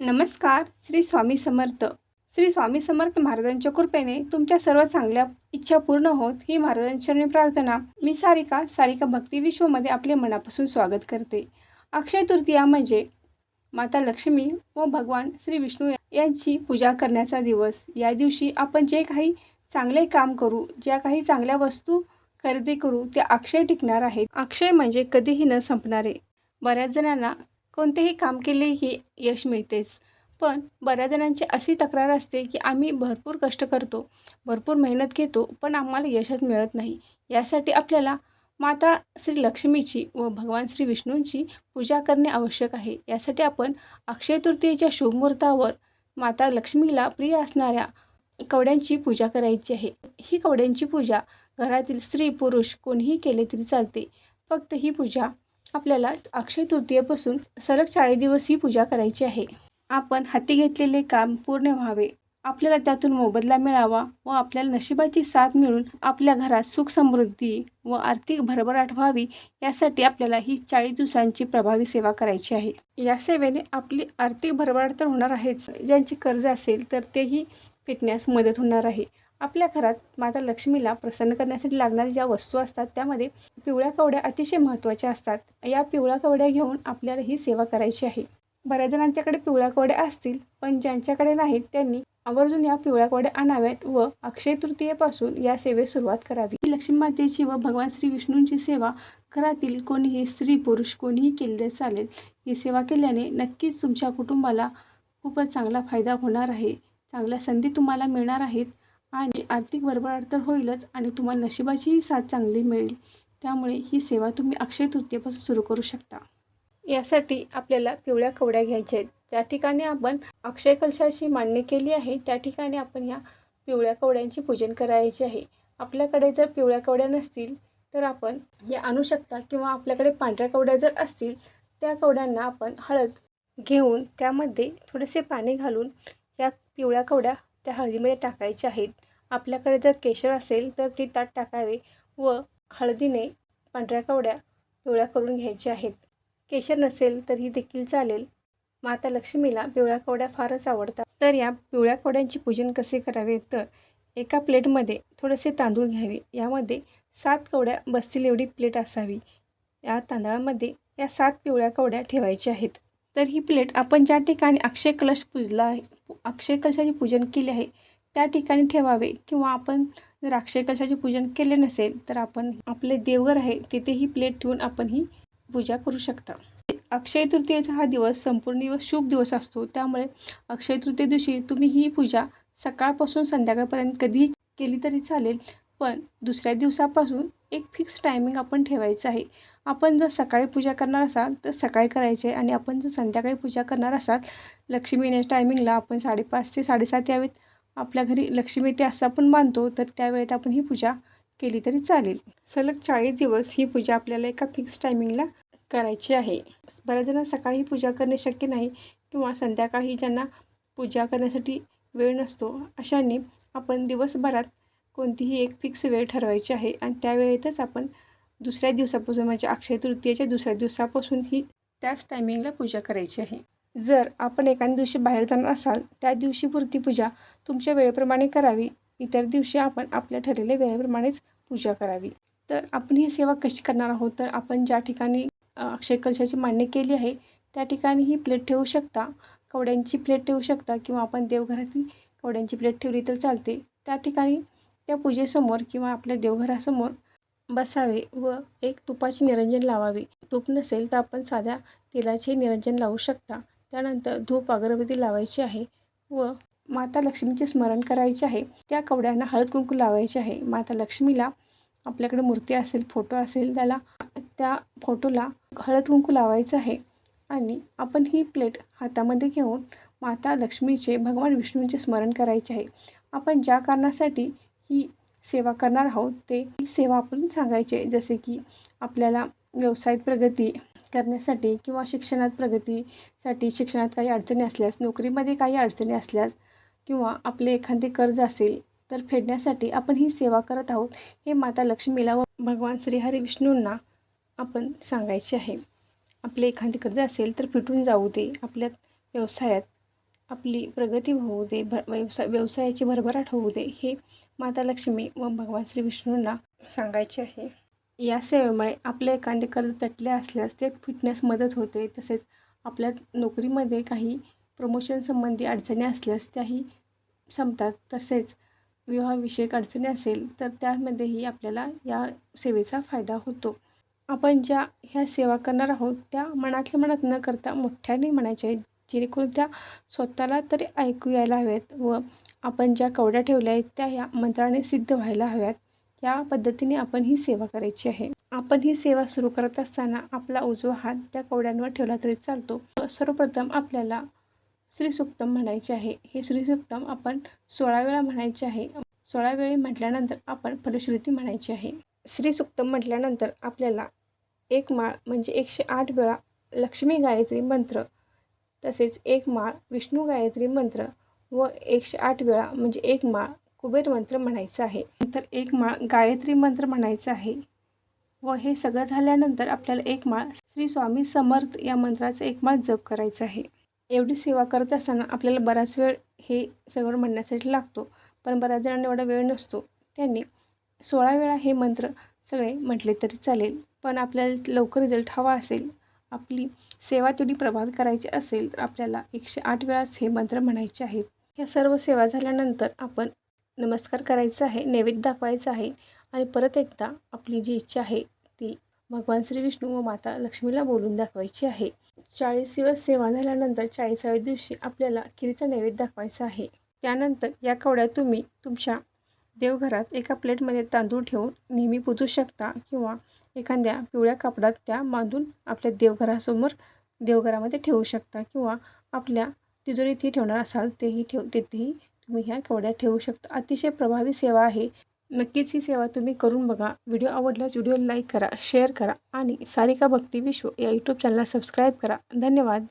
नमस्कार श्री स्वामी समर्थ. श्री स्वामी समर्थ महाराजांच्या कृपेने तुमच्या सर्व चांगल्या इच्छा पूर्ण होत ही महाराजांचरणी प्रार्थना मी सारिका सारिका भक्ती विश्वमध्ये आपले मनापासून स्वागत करते. अक्षय तृतीया म्हणजे माता लक्ष्मी व भगवान श्री विष्णू यांची पूजा करण्याचा दिवस. या दिवशी आपण जे काही चांगले काम करू ज्या काही चांगल्या वस्तू खरेदी करू त्या अक्षय टिकणार आहेत. अक्षय म्हणजे कधीही न संपणारे. बऱ्याच जणांना कोणतेही काम केले की यश मिळतेच. पण बऱ्याच जणांची अशी तक्रार असते की आम्ही भरपूर कष्ट करतो भरपूर मेहनत घेतो पण आम्हाला यशच मिळत नाही. यासाठी आपल्याला माता श्री लक्ष्मीची व भगवान श्री विष्णूंची पूजा करणे आवश्यक आहे. यासाठी आपण अक्षय तृतीयेच्या शुभमुहूर्तावर माता लक्ष्मीला प्रिय असणाऱ्या कवड्यांची पूजा करायची आहे. ही कवड्यांची पूजा घरातील स्त्री पुरुष कोणीही केले तरी चालते. फक्त ही पूजा आपल्याला अक्षय तृतीयेपासून सलग चाळीस दिवस ही पूजा करायची आहे. आपण हाती घेतलेले काम पूर्ण व्हावे. आपल्याला त्यातून मोबदला मिळावा व आपल्याला नशिबाची साथ मिळून आपल्या घरात सुख समृद्धी व आर्थिक भरभराट व्हावी यासाठी आपल्याला ही चाळीस दिवसांची प्रभावी सेवा करायची आहे. या सेवेने आपली आर्थिक भरभराट तर होणार आहेच. ज्यांची कर्ज असेल तर तेही फिटण्यास मदत होणार आहे. आपल्या घरात माता लक्ष्मीला प्रसन्न करण्यासाठी लागणाऱ्या ज्या वस्तू असतात त्यामध्ये पिवळ्या कवड्या अतिशय महत्त्वाच्या असतात. या पिवळ्या कवड्या घेऊन आपल्याला ही सेवा करायची आहे. बऱ्याच जणांच्याकडे पिवळ्या कवड्या असतील पण ज्यांच्याकडे नाहीत त्यांनी आवर्जून या पिवळ्या कवड्या आणाव्यात व अक्षय तृतीयेपासून या सेवेस सुरुवात करावी. ही लक्ष्मी मातेची व भगवान श्री विष्णूंची सेवा घरातील कोणीही स्त्री पुरुष कोणीही केले चालेल ही सेवा केल्याने नक्कीच तुमच्या कुटुंबाला खूपच चांगला फायदा होणार आहे. चांगल्या संधी तुम्हाला मिळणार आहेत. आणि आर्थिक भरभराट तर होईलच आणि तुम्हाला नशिबाचीही साथ चांगली मिळेल. त्यामुळे ही सेवा तुम्ही अक्षय तृतीयेपासून सुरू करू शकता. यासाठी आपल्याला पिवळ्या कवड्या घ्यायच्या आहेत. ज्या ठिकाणी आपण अक्षय कलशाची मान्य केली आहे त्या ठिकाणी आपण ह्या पिवळ्या कवड्यांची पूजन करायचे आहे. आपल्याकडे जर पिवळ्या कवड्या नसतील तर आपण हे आणू शकता किंवा आपल्याकडे पांढऱ्या कवड्या जर असतील त्या कवड्यांना आपण हळद घेऊन त्यामध्ये थोडेसे पाणी घालून या पिवळ्या कवड्या त्या हळदीमध्ये टाकायच्या आहेत. आपल्याकडे जर केशर असेल तर ती ताट टाकावे व हळदीने पांढऱ्या कवड्या पिवळ्या करून घ्यायच्या आहेत. केशर नसेल तरी देखील चालेल. माता लक्ष्मीला पिवळ्या कवड्या फारच आवडतात. तर या पिवळ्या कवड्यांचे पूजन कसे करावे? तर एका प्लेटमध्ये थोडेसे तांदूळ घ्यावे. यामध्ये सात कवड्या बसतील एवढी प्लेट असावी. या तांदळामध्ये या सात पिवळ्या कवड्या ठेवायच्या आहेत. तर ही प्लेट आपण ज्या ठिकाणी अक्षय कलश पूजला आहे अक्षय कलशाचे पूजन केले आहे त्या ठिकाणी ठेवावे. किंवा आपण जर अक्षय कलशाचे पूजन केले नसेल तर आपण आपले देवघर आहे तिथे ही प्लेट ठेवून आपण ही पूजा करू शकता. अक्षय तृतीयेचा हा दिवस संपूर्ण दिवस शुभ दिवस असतो. त्यामुळे अक्षय तृतीय दिवशी तुम्ही ही पूजा सकाळपासून संध्याकाळपर्यंत कधीही केली तरी चालेल. पण दुसऱ्या दिवसापासून एक फिक्स टायमिंग आपण ठेवायचं आहे. आपण जर सकाळी पूजा करणार असाल तर सकाळी करायची आहे आणि आपण जर संध्याकाळी पूजा करणार असाल लक्ष्मी येण्याच्या टायमिंगला आपण साडेपाच ते साडेसात यावेत. आपल्या घरी लक्ष्मी येते असं आपण मानतो तर त्यावेळेत आपण ही पूजा केली तरी चालेल. सलग चाळीस दिवस ही पूजा आपल्याला एका फिक्स टायमिंगला करायची आहे. बऱ्याच जणांना सकाळी पूजा करणे शक्य नाही किंवा संध्याकाळी ज्यांना पूजा करण्यासाठी वेळ नसतो अशांनी आपण दिवसभरात कोणतीही एक फिक्स वेळ ठरवायची आहे आणि त्यावेळेतच आपण दुसऱ्या दिवसापासून म्हणजे अक्षय तृतीयेच्या दुसऱ्या दिवसापासून ही त्याच टायमिंगला पूजा करायची आहे. जर आपण एखाद्या दिवशी बाहेर जाणार असाल त्या दिवशी पुरती पूजा तुमच्या वेळेप्रमाणे करावी. इतर दिवशी आपण आपल्या ठरलेल्या वेळेप्रमाणेच पूजा करावी. तर आपण ही सेवा कशी करणार आहोत? तर आपण ज्या ठिकाणी अक्षय कलशाची मांडणी केली आहे त्या ठिकाणी ही प्लेट ठेवू शकता. कवड्यांची प्लेट ठेवू शकता किंवा आपण देवघरातील कवड्यांची प्लेट ठेवली तर चालते. त्या ठिकाणी त्या पूजेसमोर किंवा आपल्या देवघरासमोर बसावे व एक तुपाचे निरंजन लावावे. तूप नसेल तर आपण साध्या तेलाचे निरंजन लावू शकता. त्यानंतर धूप अगरबत्ती लावायची आहे व माता लक्ष्मीचे स्मरण करायचे आहे. त्या कवड्यांना हळद कुंकू लावायचे आहे. माता लक्ष्मीला आपल्याकडे मूर्ती असेल फोटो असेल त्याला त्या फोटोला हळद कुंकू लावायचं आहे. आणि आपण ही प्लेट हातामध्ये घेऊन माता लक्ष्मीचे भगवान विष्णूंचे स्मरण करायचे आहे. आपण ज्या कारणासाठी ही सेवा करणार आहोत ते ही सेवा आपण सांगायचे जसे की आपल्याला व्यवसायात प्रगती करण्यासाठी किंवा शिक्षणात प्रगतीसाठी शिक्षणात काही अडचणी असल्यास नोकरीमध्ये काही अडचणी असल्यास किंवा आपले एखादे कर्ज असेल तर फेडण्यासाठी आपण ही सेवा करत आहोत हे माता लक्ष्मीला व भगवान श्रीहरी विष्णूंना आपण सांगायचे आहे. आपले एखादे कर्ज असेल तर फिटून जाऊ दे. आपल्या व्यवसायात आपली प्रगती होऊ दे भर व्यवसाय व्यवसायाची भरभराट होऊ दे हे माता लक्ष्मी व भगवान श्री विष्णूंना सांगायचे आहे. या सेवेमुळे आपले एखादे कर्ज तटले असल्यास ते फिटण्यास मदत होते. तसेच आपल्या नोकरीमध्ये काही प्रमोशन संबंधी अडचणी असल्यास त्याही संपतात. तसेच विवाहविषयक अडचणी असेल तर त्यामध्येही आपल्याला या सेवेचा फायदा होतो. आपण ज्या ह्या सेवा करणार आहोत त्या मनातल्या मनात न करता मोठ्याने म्हणायच्या आहेत जेणेकरून त्या स्वतःला तरी ऐकू यायला हव्यात व आपण ज्या कवड्या ठेवल्या आहेत त्या या मंत्राने सिद्ध व्हायला हव्यात. या पद्धतीने आपण ही सेवा करायची आहे. आपण ही सेवा सुरू करत असताना आपला उजवा हात त्या कवड्यांवर ठेवला तरी चालतो. सर्वप्रथम आपल्याला श्रीसुक्तम म्हणायचे आहे. हे श्रीसुक्तम आपण सोळा वेळा म्हणायचे आहे. सोळा वेळी म्हटल्यानंतर आपण फलश्रुती म्हणायची आहे. श्रीसुक्तम म्हटल्यानंतर आपल्याला एक माळ म्हणजे एकशे आठ वेळा लक्ष्मी गायत्री मंत्र तसेच एक माळ विष्णू गायत्री मंत्र व एकशे आठ वेळा म्हणजे एक माळ कुबेर मंत्र म्हणायचं आहे. नंतर एक माळ गायत्री मंत्र म्हणायचं आहे. व हे सगळं झाल्यानंतर आपल्याला एक माळ श्री स्वामी समर्थ या मंत्राचा एक माळ जप करायचा आहे. एवढी सेवा करत असताना आपल्याला बराच वेळ हे सगळं म्हणण्यासाठी लागतो. पण बऱ्याच जणांना एवढा वेळ नसतो. त्यांनी सोळा वेळा हे मंत्र सगळे म्हटले तरी चालेल. पण आपल्याला लवकर रिझल्ट हवा असेल आपली सेवा तेवढी प्रभावी करायची असेल तर आपल्याला एकशे आठ वेळाच हे मंत्र म्हणायचे आहेत. या सर्व सेवा झाल्यानंतर आपण नमस्कार करायचा आहे नैवेद्य दाखवायचा आहे आणि परत एकदा आपली जी इच्छा आहे ती भगवान श्री विष्णू व माता लक्ष्मीला बोलून दाखवायची आहे. चाळीस दिवस सेवा झाल्यानंतर चाळीसाव्या दिवशी आपल्याला खिरीचा नैवेद्य दाखवायचा आहे. त्यानंतर या कवड्यात तुम्ही तुमच्या देवघरात एका प्लेटमध्ये तांदूळ ठेवून नेहमी पुजू शकता किंवा एखाद्या पिवळ्या कापडात त्या बांधून आपल्या देवघरासमोर देवघरामध्ये ठेवू शकता किंवा आपल्या तिजोरीतही ठेवणार असाल तेही ठेव तेथेही तुम्ही ह्या कवड्या ठेवू शकता. अतिशय प्रभावी सेवा आहे. नक्कीच ही सेवा तुम्ही करून बघा. व्हिडिओ आवडल्यास व्हिडिओ लाईक करा शेअर करा आणि सारिका भक्ती विश्व या यूट्यूब चॅनलला सबस्क्राईब करा. धन्यवाद.